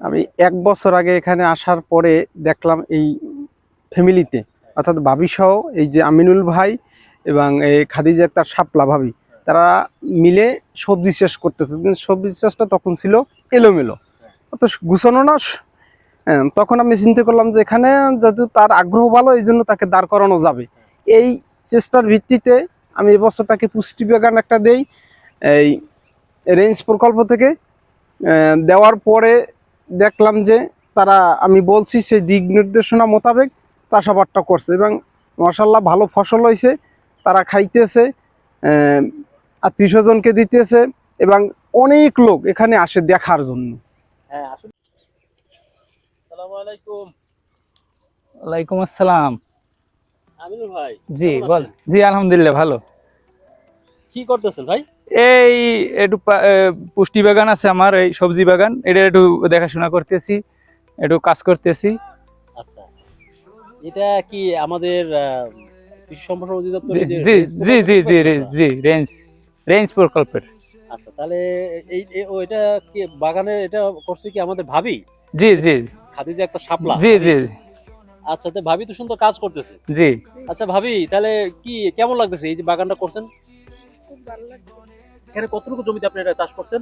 আমি এক বছর আগে এখানে আসার পরে দেখলাম এই ফ্যামিলিতে অর্থাৎ ভাবি সহ এই যে আমিনুল ভাই এবং এই খাদিজা তার সাপলা ভাবি তারা মিলে সবজি চাষ করতেছে। সবজি চাষটা তখন ছিল এলোমেলো। অত গুছানো না হ্যাঁ, তখন আমি চিন্তা করলাম যে এখানে যেহেতু তার আগ্রহ ভালো এই জন্য তাকে দাঁড় করানো যাবে। এই চেষ্টার ভিত্তিতে আমি এবছর তাকে পুষ্টি বাগান একটা দেই এই রেঞ্জ প্রকল্প থেকে দেওয়ার পরে দেখলাম যে তারা আমি বলছি সেই দিক নির্দেশনা মোতাবেক চাষাবাদটা করছে এবং মশাল্লাহ ভালো ফসল হয়েছে তারা খাইতেছে আত্মীয় স্বজনকে দিতেছে এবং অনেক লোক এখানে আসে দেখার জন্য। হ্যাঁ আসুন আলাইকুম। ওয়ালাইকুম আসসালাম। আমিনুল ভাই জি বল। জি আলহামদুলিল্লাহ ভালো। কি করতেছেন ভাই? এই একটু পা- পুষ্টি বাগান আছে আমার এই সবজি বাগান। এটা একটু দেখাশোনা করতেছি একটু কাজ করতেছি। আচ্ছা। এটা কি আমাদের কৃষি সম্প্রসারণ জি অধিদপ্তরের জি রেঞ্জ জি জি জি জি রেঞ্জ রেঞ্জ প্রকল্পের। আচ্ছা তাহলে এই এই- এটা কি বাগানে এটা করছে কি আমাদের ভাবি? জি জি। খাদিজা একটা শাপলা জি জি। আচ্ছা তো ভাবি তো সুন্দর কাজ করতেছে। জি। আচ্ছা ভাবি তাহলে কি কেমন লাগতেছে এই যে বাগানটা করছেন? এখানে কতটুকু জমিতে আপনি এটা চাষ করছেন?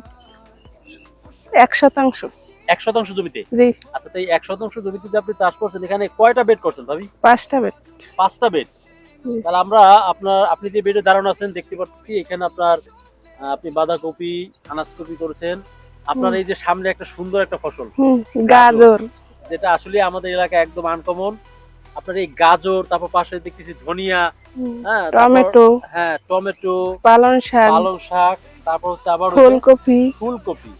এক শতাংশ। এক শতাংশ জমিতে? জি। আচ্ছা তো এই এক শতাংশ জমিতে যে আপনি চাষ করছেন এখানে কয়টা বেড করছেন ভাবি? পাঁচটা বেড পাঁচটা বেড তাহলে আমরা আপনার আপনি যে বেডে দাঁড়ানো আছেন দেখতে পাচ্ছি এখানে আপনার আপনি বাঁধাকপি আনাজকপি করেছেন। আপনার এই যে সামনে একটা সুন্দর একটা ফসল। গাজর। যেটা আসলে আমাদের এলাকায় একদম আনকমন আপনার এই গাজর তারপর পাশে দেখতেছি ধনিয়া হ্যাঁ টমেটো। হ্যাঁ টমেটো পালং শাক পালং শাক তারপর হচ্ছে আবার ফুলকপি। ফুলকপি।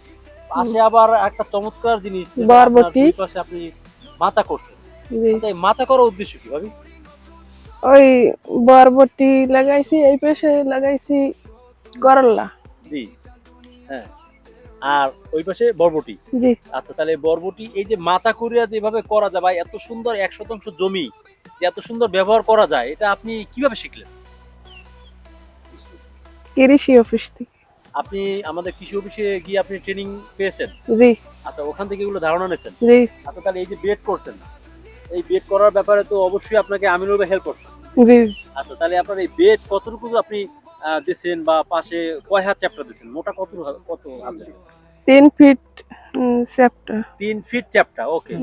পাশে আবার একটা চমৎকার জিনিস বরবটি। পাশে আপনি মাচা করছেন। আচ্ছা মাচা করার উদ্দেশ্য কি ভাবি? ওই বরবটি লাগাইছি এই পাশে লাগাইছি করলা। জি হ্যাঁ। আর ওই পাশে বরবটি? জি। আচ্ছা তাহলে বরবটি এই যে মাথা করিয়া যেভাবে করা যায় ভাই এত সুন্দর এক শতাংশ জমি। যে এত সুন্দর ব্যবহার করা যায় এটা আপনি কীভাবে শিখলেন? কৃষি অফিস থেকে। আপনি আমাদের কৃষি অফিসে গিয়ে আপনি ট্রেনিং পেয়েছেন? জি। আচ্ছা ওখান থেকে এগুলো ধারণা নিয়েছেন? জি। আচ্ছা তাহলে এই যে বেড করছেন এই বেড করার ব্যাপারে তো অবশ্যই আপনাকে আমিনুল হেল্প করছেন। জি। আচ্ছা তাহলে আপনার এই বেড কতটুকু আপনি দিছেন বা পাশে কয় হাত চ্যাপ্টার দিছেন? মোটা কত কত হাত? তিন ফিট সেপ্টা তিন ফিট চ্যাপ্টার ওকে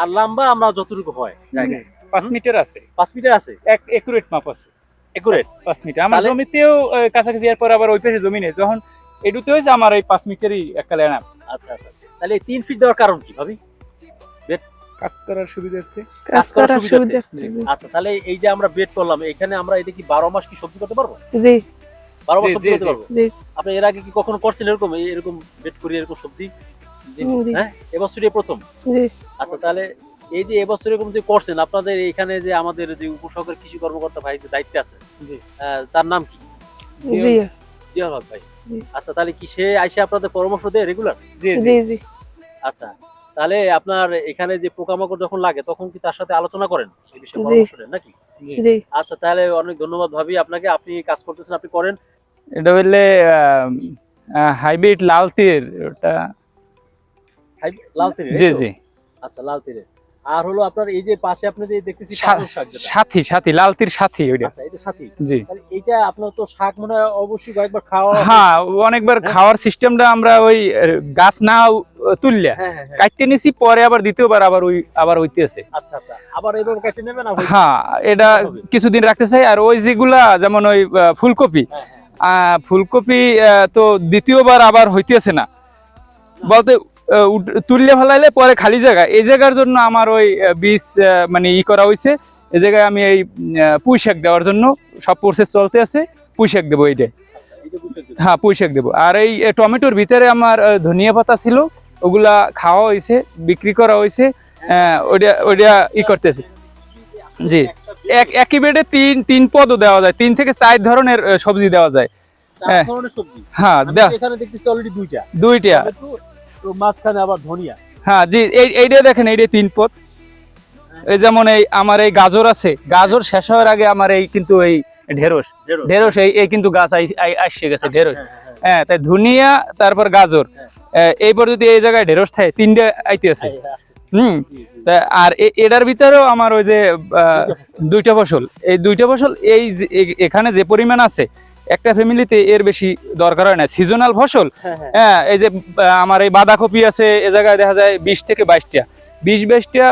আর লম্বা আমরা যতটুকু হয় জায়গায়। পাঁচ মিটার আছে। পাঁচ মিটার আছে? এক একুরেট মাপ আছে। একুরেট পাঁচ মিটার। আমার জমিতেও কাছাকাছি এরপর আবার ওই পাশে জমি নেই। যখন এটুতে হয়েছে আমার এই পাঁচ মিটারই একটা লেনা আচ্ছা আচ্ছা। তাহলে তিন ফিট দেওয়ার কারণ কি ভাবি? কাজ করার সুবিধার্থে। কাজ করার সুবিধার্থে। আচ্ছা তাহলে এই যে আমরা বেড করলাম এখানে আমরা এটা কি বারো মাস কি সবজি করতে পারব? জি। বারো মাস সবজি করতে পারব? আপনি এর আগে কি কখনো করছেন এরকম? এরকম বেড করি এরকম সবজি? হ্যাঁ? এবছরই প্রথম? জি। আচ্ছা তাহলে এই যে এবছর এরকম যে করছেন আপনাদের এখানে যে আমাদের যে উপসহকারী কৃষি কর্মকর্তা ভাই যে দায়িত্বে আছে তার নাম কি? জি। জিয়াল হক ভাই। আচ্ছা তাহলে কি সে আইসে আপনাদের পরামর্শ দেয় রেগুলার? জি জি। আচ্ছা তাহলে আপনার এখানে যে পোকামাকড় যখন লাগে তখন কি তার সাথে আলোচনা করেন? এই বিষয়ে পরামর্শ দেন নাকি? জি। জি। আচ্ছা তাহলে অনেক ধন্যবাদ ভাবি আপনাকে। আপনি কাজ করতেছেন আপনি করেন। এটা বললে হাইব্রিড লাল তীর ওটা হাই- লাল তীরে জি জি। আচ্ছা লাল তীরে আর হলো আপনার এই যে পাশে আপনি যে দেখতেছি। সাথী সাথী লাল তীর সাথী ওইটা। আচ্ছা এটা সাথী। জি। এইটা আপনার তো শাক মনে হয় অবশ্যই কয়েকবার খাওয়া হ্যাঁ অনেকবার হ্যাঁ? খাওয়ার সিস্টেমটা আমরা ওই গাছ না তুললে হ্যাঁ হ্যাঁ। কাটতে নিছি পরে আবার দ্বিতীয়বার আবার ওই আবার হইতেছে। আচ্ছা আচ্ছা। আবার এইভাবে কেটে নেবেন হ্যাঁ এটা কিছুদিন রাখতে চাই আর ওই যেগুলা যেমন ওই ফুলকপি। আহ, ফুলকপি তো দ্বিতীয়বার আবার হইতেছে না। বলতে তুললে ফেলাইলে পরে খালি জায়গা। এই জায়গার জন্য আমার ওই বীজ মানে ই করা হয়েছে এই জায়গায় আমি এই পুঁই শাক দেওয়ার জন্য সব প্রসেস চলতে আছে। পুঁই শাক দেবো এইটা এইটা বুঝে দিন। হ্যাঁ পুঁই শাক দেবো। আর এই টমেটোর ভিতরে আমার ধনিয়া পাতা ছিল ওগুলা খাওয়া হয়েছে বিক্রি করা হয়েছে ওইটা ওইটা ই করতেছে। জি। এক একই বেডে তিন তিন পদও দেওয়া যায়। তিন থেকে চার ধরনের সবজি দেওয়া যায়। হ্যাঁ। হ্যাঁ দুইটা। দুইটা। মাঝখানে আবার ধনিয়া হ্যাঁ জি এই এইটা দেখেন এইটা তিন এই যেমন এই আমার এই গাজর আছে গাজর শেষ হওয়ার আগে আমার এই কিন্তু এই ঢেঁড়স ঢেঁড়স। ঢেঁড়স এই এই কিন্তু গাছ আসছে গেছে ঢেঁড়স হ্যাঁ, হ্যাঁ, হ্যাঁ। হ্যাঁ তাই ধনিয়া তারপর গাজর হ্যাঁ। আহ, এই জায়গায় ঢেঁড়স থাকে তিনটে আইতে আছে। হুম আর এটার ভিতরেও আমার ওই যে দুইটা ফসল। এই দুইটা ফসল এই যে- এখানে যে পরিমাণ আছে একটা ফ্যামিলিতে এর বেশি দরকার হয় না। সিজনাল ফসল হ্যাঁ, হ্যাঁ। হ্যাঁ এই যে আমার এই বাঁধাকপি আছে এ জায়গায় দেখা যায় বিশ থেকে বাইশটা। বিশ বাইশটা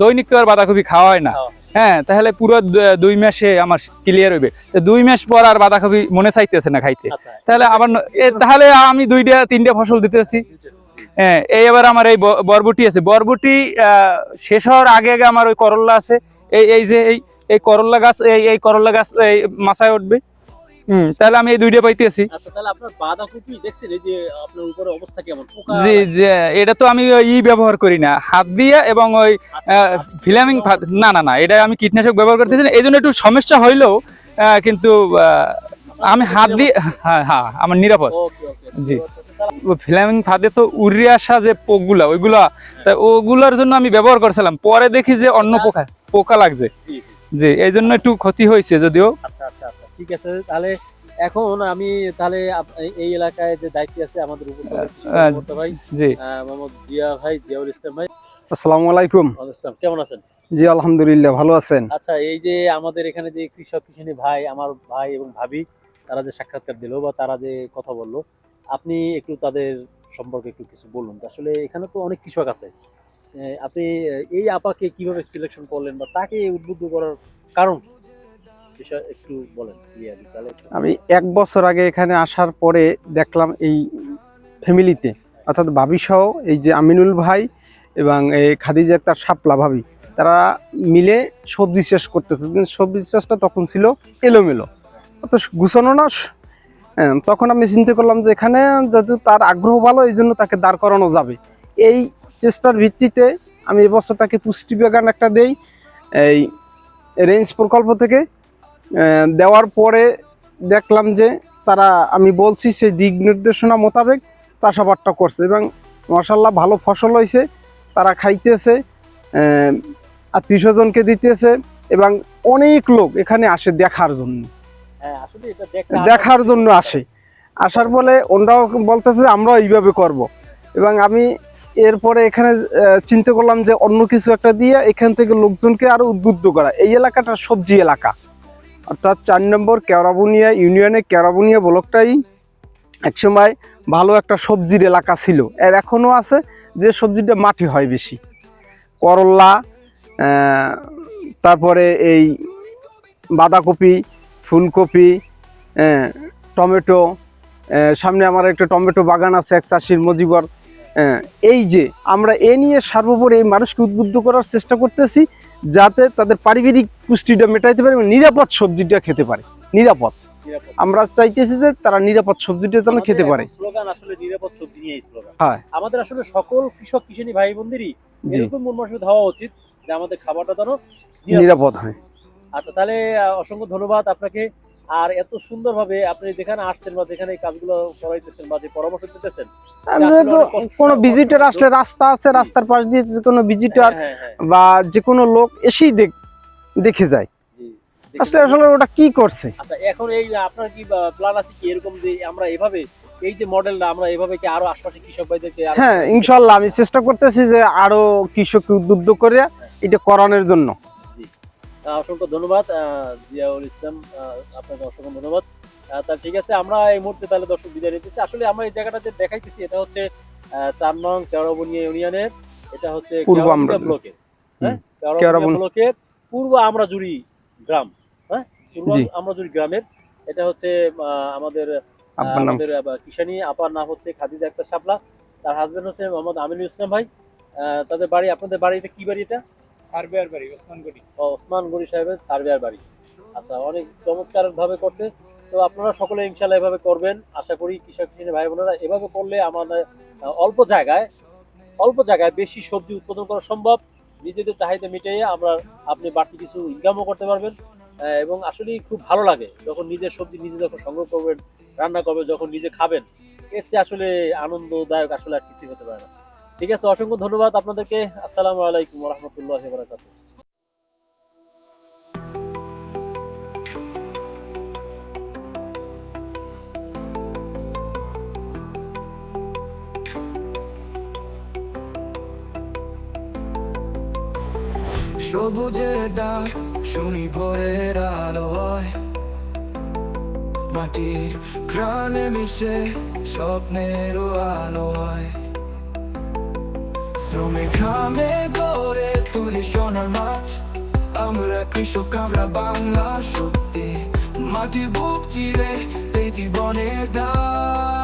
দৈনিক তো আর বাঁধাকপি খাওয়া হয় না। হ্যাঁ তাহলে পুরো দুই মাসে আমার ক্লিয়ার হইবে। দুই মাস পর আর বাঁধাকপি মনে চাইতেছে না খাইতে। আচ্ছা তাহলে আবার তাহলে আমি দুইটা তিনটা ফসল দিতেছি। হ্যাঁ এই এবার আমার এই বরবটি আছে। বরবটি আহ, শেষ হওয়ার আগে আগে আমার ওই করল্লা আছে। এই এই যে এই এই করল্লা গাছ এই এই করল্লা গাছ এই মাথায় উঠবে। হুম তাহলে আমি এই দুইটা পাইতেছি। আচ্ছা তাহলে আপনার বাঁধাকপি দেখছেন এই যে আপনার উপরে অবস্থা কেমন? পোকা জি এটা তো আমি ই ব্যবহার করি না। হাত দিয়ে এবং ওই আচ্ছা, ফিলামিং না না না এটা আমি কীটনাশক ব্যবহার করতেছি না। এই জন্য একটু সমস্যা হইলেও কিন্তু আমি হাত দিয়ে হ্যাঁ হ্যাঁ আমার নিরাপদ। জি। ফিলামিং ফাঁদে তো উড়ে আসা যে পোকগুলা ওইগুলা তা ওগুলার জন্য আমি ব্যবহার করছিলাম। পরে দেখি যে অন্য পোকা পোকা লাগছে। জি, জি। জি এই জন্য একটু ক্ষতি হয়েছে যদিও। আচ্ছা আচ্ছা আচ্ছা। ঠিক আছে তাহলে এখন আমি তাহলে এই- এলাকায় যে দায়িত্ব আছে আমাদের উপসভাপতি ভাই জি। মোহাম্মদ জিয়া ভাই জিয়াউল ইসলাম ভাই। আসসালামু আলাইকুম। কেমন আছেন? জি আলহামদুলিল্লাহ ভালো আছেন? আচ্ছা এই যে আমাদের এখানে যে কৃষক কৃষিনী ভাই আমার ভাই এবং ভাবি তারা যে সাক্ষাৎকার দিলো বা তারা যে কথা বলল আপনি একটু তাদের সম্পর্কে একটু কিছু বলুন। আসলে এখানে তো অনেক কৃষক আছে। আপনি এই আপাকে কীভাবে সিলেকশন করলেন বা তাকে উদ্বুদ্ধ করার কারণ কি? বিষয় একটু বলেন আমি এক বছর আগে এখানে আসার পরে দেখলাম এই ফ্যামিলিতে অর্থাৎ ভাবি সহ এই যে আমিনুল ভাই এবং এই খাদিজা তার সাপলা ভাবি তারা মিলে সবজি চাষ করতেছে। সবজি চাষটা তখন ছিল এলোমেলো। অত গুছানো না হ্যাঁ, তখন আমি চিন্তা করলাম যে এখানে যেহেতু তার আগ্রহ ভালো এই জন্য তাকে দাঁড় করানো যাবে। এই চেষ্টার ভিত্তিতে আমি এবছর তাকে পুষ্টি বাগান একটা দেই এই রেঞ্জ প্রকল্প থেকে দেওয়ার পরে দেখলাম যে তারা আমি বলছি সেই দিক নির্দেশনা মোতাবেক চাষাবাদটা করছে এবং মশাল্লাহ ভালো ফসল হয়েছে তারা খাইতেছে আত্মীয় স্বজনকে দিতেছে এবং অনেক লোক এখানে আসে দেখার জন্য। হ্যাঁ আসলে দেখার জন্য। আসে। আসার ফলে ওনরাও বলতেছে যে আমরাও এইভাবে করব। এবং আমি এরপরে এখানে চিন্তা করলাম যে অন্য কিছু একটা দিয়ে এখান থেকে লোকজনকে আরও উদ্বুদ্ধ করা। এই এলাকাটা সবজি এলাকা। অর্থাৎ চার নম্বর ক্যারাবুনিয়া ইউনিয়নে ক্যারাবুনিয়া ব্লকটাই একসময় ভালো একটা সবজির এলাকা ছিল। এর এখনও আছে যে সবজিটা মাটি হয় বেশি। করল্লা তারপরে এই বাঁধাকপি, ফুলকপি টমেটো সামনে আমার একটা টমেটো বাগান আছে, এক চাষির মজিবর। এই যে আমরা এ নিয়ে সর্বোপরি এই মানুষকে উদ্বুদ্ধ করার চেষ্টা করতেছি যাতে তাদের পারিবারিক পুষ্টিটা মেটাইতে পারে এবং নিরাপদ সবজিটা খেতে পারে নিরাপদ। আমরা চাইতেছি যে তারা নিরাপদ সবজিটা যেন খেতে পারে স্লোগান আসলে নিরাপদ সবজি নিয়ে স্লোগান হ্যাঁ। আমাদের আসলে সকল কৃষক কৃষানী ভাই বোনদেরই এরকম মন মানসিকতা হওয়া উচিত যে আমাদের খাবারটা যেন। নিরাপদ হয় আচ্ছা তাহলে অসংখ্য ধন্যবাদ আপনাকে আর এত সুন্দরভাবে আপনি যেখানে আসছেন বা যেখানে এই কাজগুলো করাইতেছেন বা যে পরামর্শ দিতেছেন কোনো ভিজিটার আসলে রাস্তা আছে রাস্তার পাশ দিয়ে যে কোনো ভিজিটার হ্যাঁ, হ্যাঁ, হ্যাঁ, বা যে কোনো লোক এসেই দেখে যায়। আসলে আসলে ওটা কি করছে? আচ্ছা এখন এই আপনার কি প্ল্যান আছে কি এরকম যে আমরা এভাবে এই যে মডেলটা আমরা এভাবে কি আরও আশপাশে কৃষক ভাইদেরকে হ্যাঁ ইনশাল্লাহ আমি চেষ্টা করতেছি যে আরও কৃষককে উদ্বুদ্ধ করে এটা করানোর জন্য। অসংখ্য ধন্যবাদ জিয়াউল ইসলাম আপনাকে অসংখ্য ধন্যবাদ। তা ঠিক আছে আমরা এই মুহূর্তে তাহলে দর্শক বিদায় নিতেছি। আসলে আমরা এই জায়গাটা যে দেখাইতেছি এটা হচ্ছে চার নং কেওড়াবনিয়া ইউনিয়নের এটা হচ্ছে পূর্ব কেওড়াবনিয়া আমরা- ব্লকের হ্যাঁ? ব্লকের পূর্ব আমরাজুরি গ্রাম হ্যাঁ? পূর্ব। আমরাজুরি গ্রামের এটা হচ্ছে আমাদের আমাদের কিষানি আপার নাম হচ্ছে খাদিজা আক্তার শাপলা তার হাজবেন্ড হচ্ছে মোহাম্মদ আমিনুল ইসলাম ভাই। আহ, তাদের বাড়ি আপনাদের বাড়ি এটা কি বাড়ি এটা? সার্ভেয়ার বাড়ি ও, সাহেবের সার্ভেয়ার বাড়ি। আচ্ছা অনেক চমৎকার ভাবে করছে। তো আপনারা সকলে ইনশাল্লাহ এভাবে করবেন। আশা করি কৃষক কৃষি ভাই বোনেরা এভাবে করলে আমাদের অল্প জায়গায় অল্প জায়গায় বেশি সবজি উৎপাদন করা সম্ভব। নিজেদের চাহিদা মিটিয়ে আমরা আপনি বাড়তি কিছু ইনকামও করতে পারবেন। এবং আসলেই খুব ভালো লাগে যখন নিজের সবজি নিজে যখন সংগ্রহ করবেন রান্না করবেন যখন নিজে খাবেন। এর চেয়ে আসলে আনন্দদায়ক আসলে আর কিছুই হতে পারে না। ঠিক আছে, অসংখ্য ধন্যবাদ আপনাদেরকে। আসসালামু আলাইকুম রহমতুল্লাহ সবুজে ডাক শুনি ভোরের আলোয়। মাটির প্রাণে মিশে স্বপ্নেরও আলোয়। শ্রমিক ঘামে গড়ে তুলি সোনার মাঠ আমরা কৃষক আমরা বাংলা সত্যি মাটির বুক চিরে এই জীবনের দান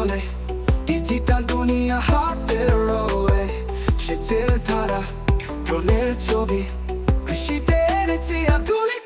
চলে। ডিজিটাল দুনিয়া হাতে রয়ে। সেচের ধারা প্রণের ছবি। কৃষিতে এনেছি আধুনিক